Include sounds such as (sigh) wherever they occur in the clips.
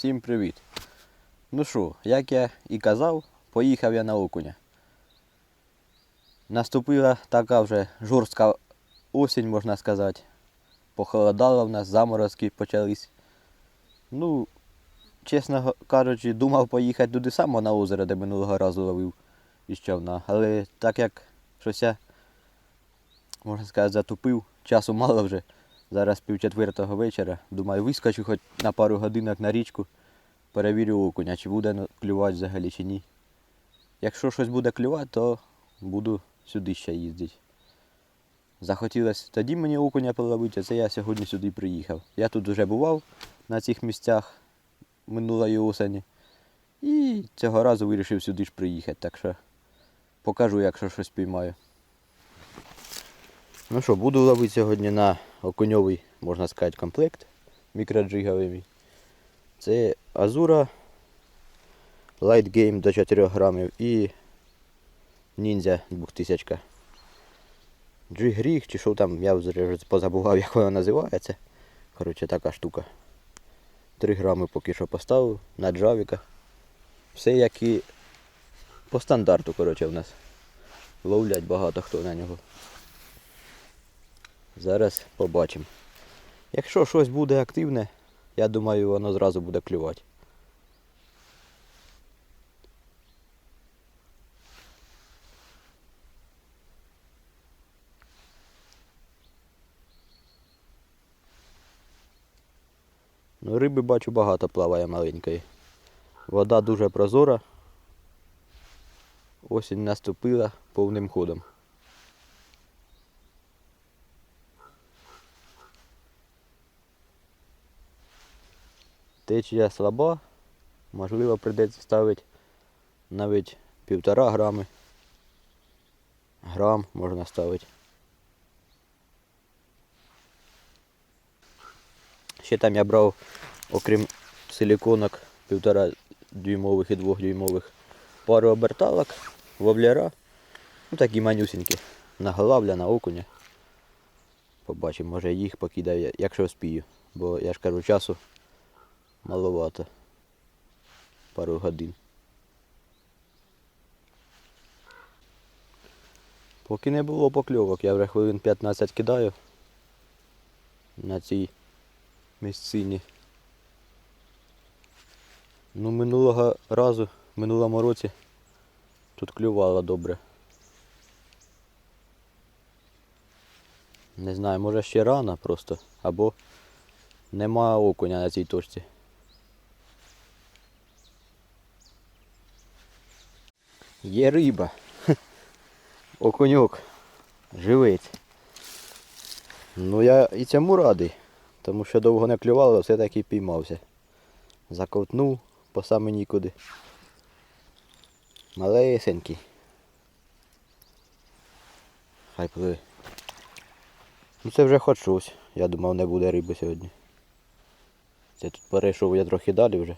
Всім привіт. Ну що, як я і казав, поїхав я на окуня. Наступила така вже жорстка осінь, можна сказати. Похолодало в нас, заморозки почались. Ну, чесно кажучи, думав поїхати туди само на озеро, де минулого разу ловив із човна. Але так як щось я, можна сказати, затупив, часу мало вже. Зараз пів четвертого вечора. Думаю, вискочу хоч на пару годинок на річку, перевірю окуня, чи буде клювати взагалі чи ні. Якщо щось буде клювати, то буду сюди ще їздити. Захотілося тоді мені окуня половити, а це я сьогодні сюди приїхав. Я тут вже бував на цих місцях минулої осені. І цього разу вирішив сюди ж приїхати, так що покажу, якщо щось піймаю. Ну що, буду ловити сьогодні на окуньовий, можна сказати, комплект мікроджиговий. Це Азура Light Game до 4 грамів і Ninja 2000. Джиг-ріг чи що там, я вже позабував, (laughs) як вона називається. Коротше, така штука. 3 грами поки що поставив на джавіках. Все як і по стандарту, коротше, в нас. Ловлять багато хто на нього. Зараз побачимо. Якщо щось буде активне, я думаю, воно зразу буде клювати. Ну, риби бачу багато плаває маленької. Вода дуже прозора. Осінь наступила повним ходом. Течія слаба, можливо прийдеться ставити навіть півтора грами. Грам можна ставити. Ще там я брав, окрім силіконок, півтора дюймових і двох дюймових, пару оберталок, воблера. Ну такі манюсінькі. На голавля, на окуня. Побачимо, може їх покидаю, якщо вспію. Бо я ж кажу, часу маловато. Пару годин. Поки не було покльовок, я вже хвилин 15 кидаю на цій місцині. Ну, минулого разу, минулому році тут клювало добре. Не знаю, може ще рано просто, або нема окуня на цій точці. Є риба. (laughs) Окуньок. Живець. Ну я і цьому радий, тому що довго не клювало, все таки піймався. Заковтнув по саме нікуди. Малесенький. Хай пливе. Ну це вже хоч щось. Я думав не буде риби сьогодні. Це тут перейшов я трохи далі вже.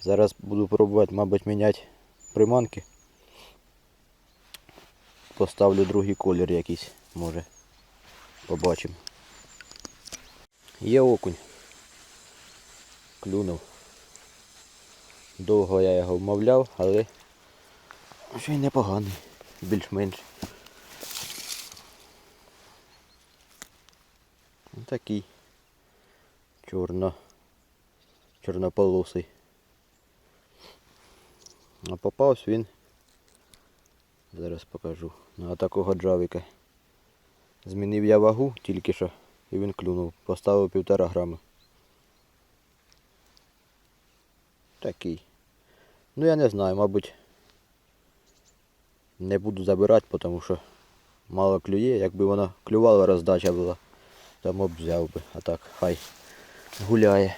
Зараз буду пробувати, мабуть, міняти приманки. Поставлю другий колір якийсь, може. Побачимо. Є окунь. Клюнув. Довго я його вмовляв, але ще й непоганий, більш-менш. Такий чорно, чорнополосий. А попався він. Зараз покажу. На такого джавіка. Змінив я вагу тільки що і він клюнув. Поставив півтора грами. Такий. Ну я не знаю, мабуть. Не буду забирати, тому що мало клює. Якби воно клювало, роздача була, то б взяв би. А так хай гуляє.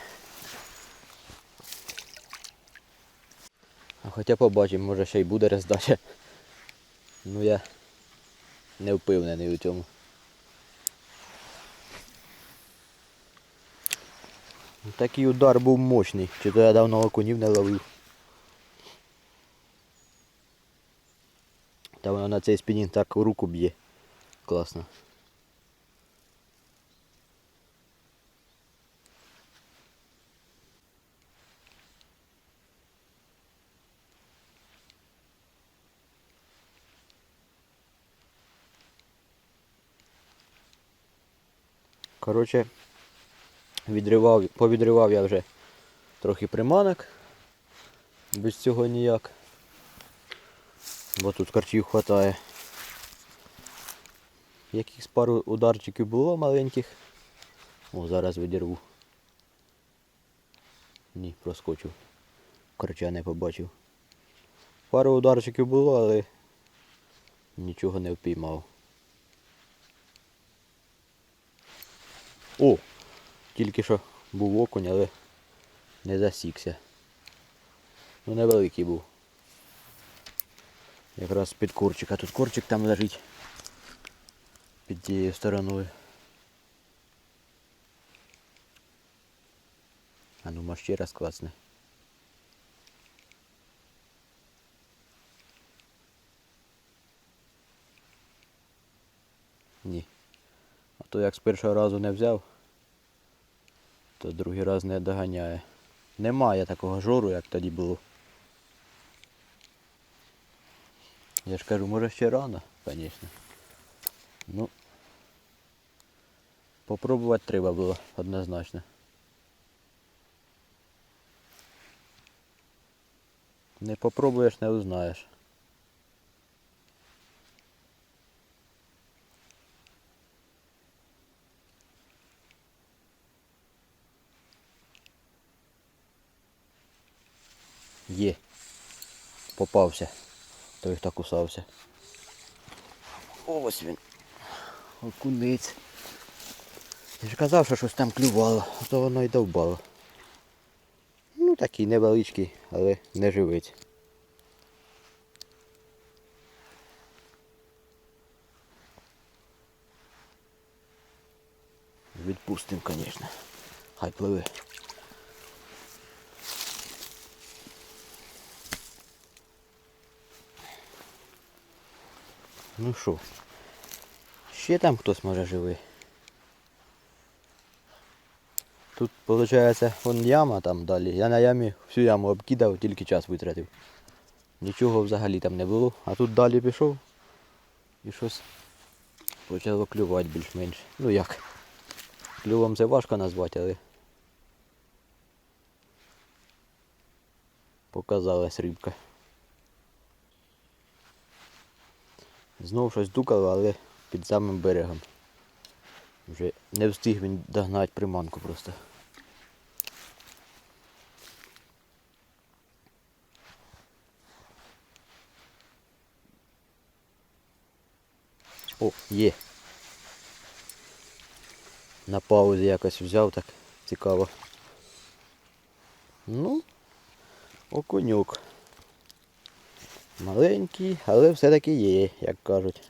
Хоча побачимо, може ще й буде роздача. Ну я не впевнений у цьому. Такий удар був мощний, чи то я давно окунів не ловив. Та воно на цей спінінг так у руку б'є. Класно. Коротше, відривав, повідривав я вже трохи приманок. Без цього ніяк. Бо тут карчів хватає. Якихось пару ударчиків було маленьких. О, зараз відірву. Ні, проскочив. Корча не побачив. Пару ударчиків було, але нічого не впіймав. О! Тільки що був окунь, але не засікся. Ну невеликий був. Якраз з-під корчика. Тут корчик там лежить. Під тією стороною. А ну може ще раз класне. Ні. То як з першого разу не взяв, то другий раз не доганяє. Немає такого жору, як тоді було. Я ж кажу, може ще рано, звісно. Ну, попробувати треба було однозначно. Не попробуєш, не узнаєш. Є. Попався. Той, хто кусався. Ось він. Окунець. Я ж казав, що щось там клювало, а то воно й довбало. Ну такий невеличкий, але не живець. Відпустим, звісно. Хай пливе. Ну що, ще там хтось може живий. Тут виходить вон яма там далі. Я на ямі всю яму обкидав, тільки час витратив. Нічого взагалі там не було. А тут далі пішов і щось почало клювати більш-менш. Ну як? Клювом це важко назвати, але показалась рибка. Знов щось дукало, але під самим берегом. Вже не встиг він догнати приманку просто. О, є. На паузі якось взяв так цікаво. Ну, окунюк. Маленький, але все-таки є, як кажуть.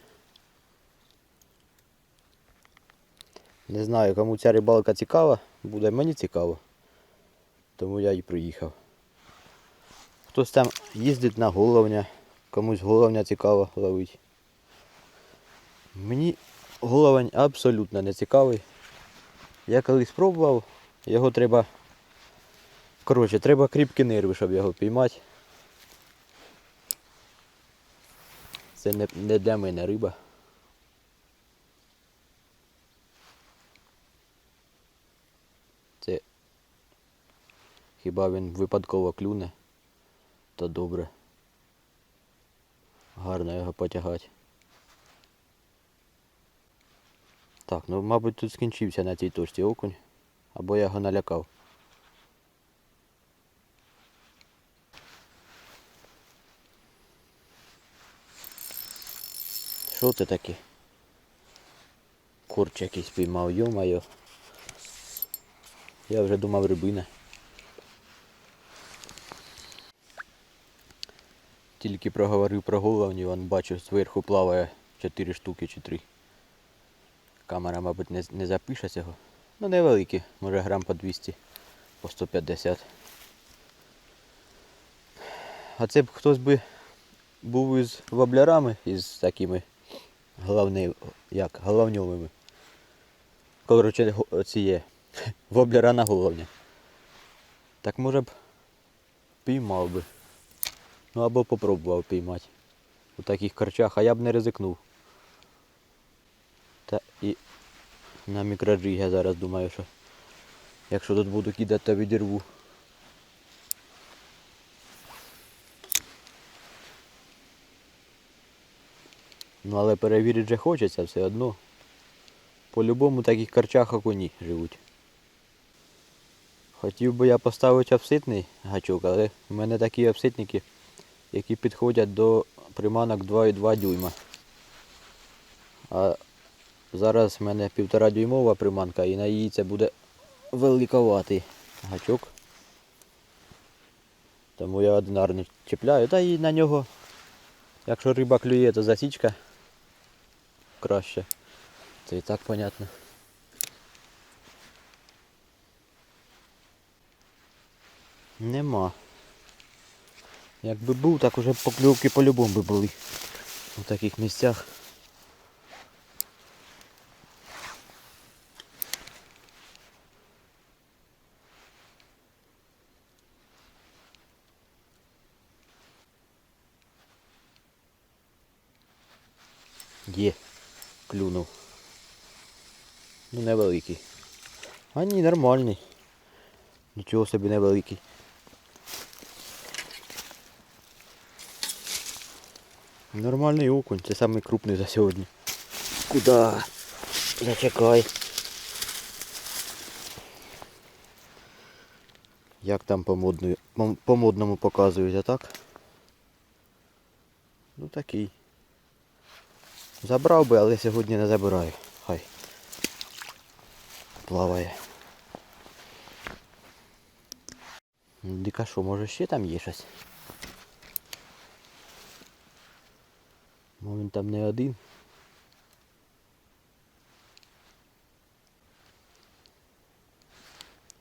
Не знаю, кому ця рибалка цікава, буде мені цікаво. Тому я і приїхав. Хтось там їздить на головня, комусь головня цікаво ловить. Мені головень абсолютно не цікавий. Я колись спробував, його треба. Коротше, треба кріпкі нерви, щоб його піймати. Це не, не для мене риба. Це хіба він випадково клюне, то добре. Гарно його потягати. Так, ну мабуть тут скінчився на цій точці окунь. Або я його налякав. Що це таке? Курч якийсь піймав, йо-моє. Я вже думав рибина. Тільки проговорив про головні, вон бачу зверху плаває 4 штуки чи 3. Камера, мабуть, не, не запише цього. Ну невеликі, може грам по 200, по 150. А це б хтось би був із воблярами, із такими головни, як, головньовими. Коротше, ці є. Вобляра на головня. Так може б піймав би. Ну або попробував піймати. У таких корчах, а я б не ризикнув. Та і на мікроджиг я зараз думаю, що якщо тут буду кидати, то відірву. Ну але перевірити же хочеться все одно. По-любому таких карчах окуні живуть. Хотів би я поставити обситний гачок, але в мене такі обситники, які підходять до приманок 2,2 дюйма. А зараз в мене півтора дюймова приманка і на її це буде великоватий гачок. Тому я одинарний чіпляю. Та і на нього, якщо риба клює, то засічка краще. Це і так понятно. Нема. Якби був, так уже покльовки по-любому би були. У таких місцях. Є, клюнув. Ну невеликий. А ні, нормальний. Нічого собі невеликий. Нормальний окунь, це самий крупний за сьогодні. Куда? Зачекай. Як там по, модною, по, модному показують, так? Ну такий. Забрав би, але сьогодні не забираю. Хай. Плаває. Дика що, може ще там є щось? Ну він там не один.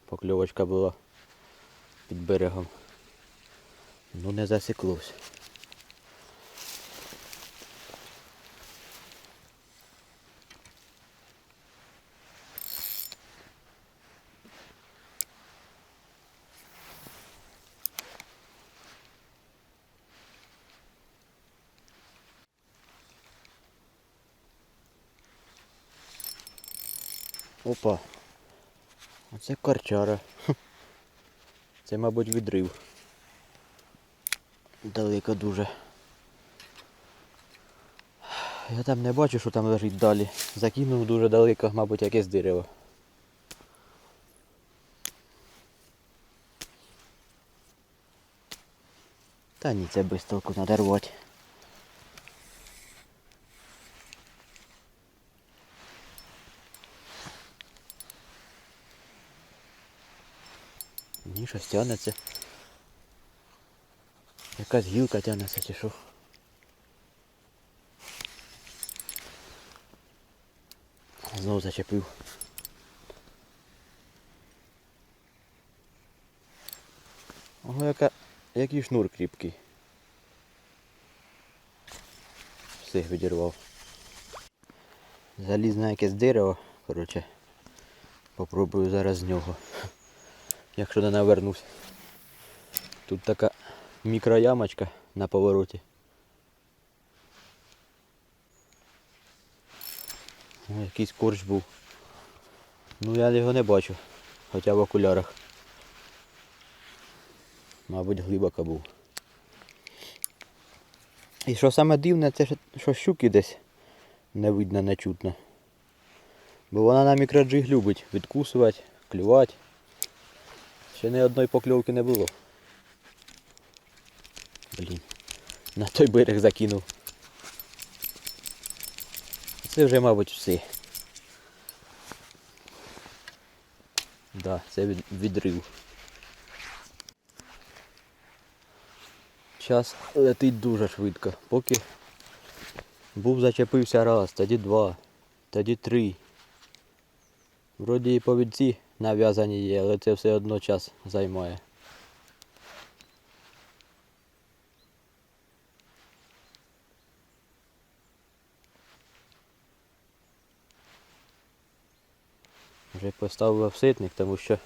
Покльовочка була під берегом. Ну не засіклось. Опа. Оце карчара. Це, мабуть, відрив. Далеко дуже. Я там не бачу, що там лежить далі. Закинув дуже далеко, мабуть, якесь дерево. Та ні, це без толку треба рвати. Ні, щось тягнеться. Якась гілка тягнеться чи що. Знову зачепив. Ого, яка, який шнур кріпкий. Все відірвав. Заліз на якесь дерево, коротше. Попробую зараз з нього. Якщо не навернусь. Тут така мікроямочка на повороті. О, якийсь корч був. Ну я його не бачу, хоча в окулярах. Мабуть, глибоко був. І що саме дивне, це що щуки десь не видно, не чутно. Бо вона на мікроджиг любить відкусувати, клювати. Ще ні одної покльовки не було. Блін. На той берег закинув. Це вже, мабуть, все. Да, це відрив. Час летить дуже швидко. Поки був зачепився раз, тоді два, тоді три. Вроді і повідці нав'язані є, але це все одно час займає. Вже поставив офситник, тому що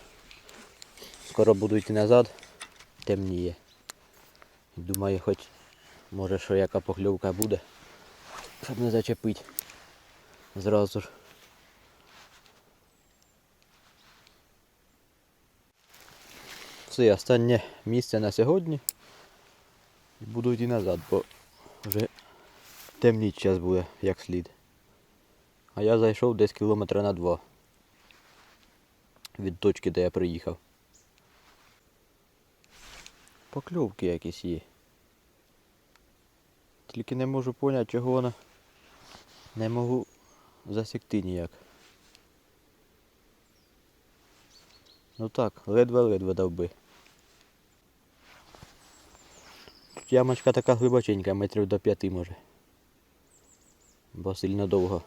скоро буду йти назад, темніє. Думаю, хоч може що яка покльовка буде, щоб не зачепити зразу ж. Все, останнє місце на сьогодні. І буду йти назад, бо вже темніть час буде, як слід. А я зайшов десь кілометра на два від точки, де я приїхав. Покльовки якісь є. Тільки не можу поняти, чого вона не можу засікти ніяк. Ну так, ледве-ледве довби. Тут ямочка така глибоченька, метрів до п'яти може. Бо сильно довго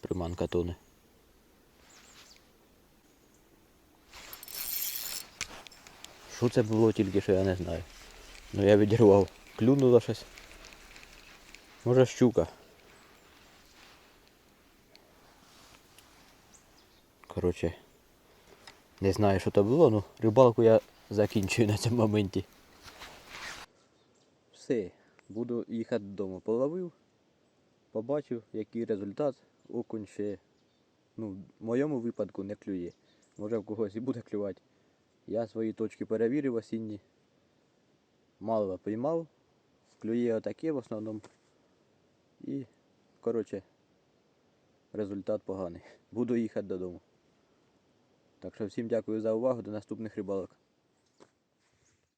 приманка тоне. Що це було тільки що я не знаю. Ну я відірвав. Клюнуло щось. Може щука. Коротше, не знаю, що то було, ну рибалку я закінчую на цьому моменті. Все, буду їхати додому. Половив, побачив, який результат. Окунь ще, ну, в моєму випадку не клює. Може в когось і буде клювати. Я свої точки перевірив осінні. Мало поймав. Клює отаке в основному. І, коротше, результат поганий. Буду їхати додому. Так що всім дякую за увагу, до наступних рибалок.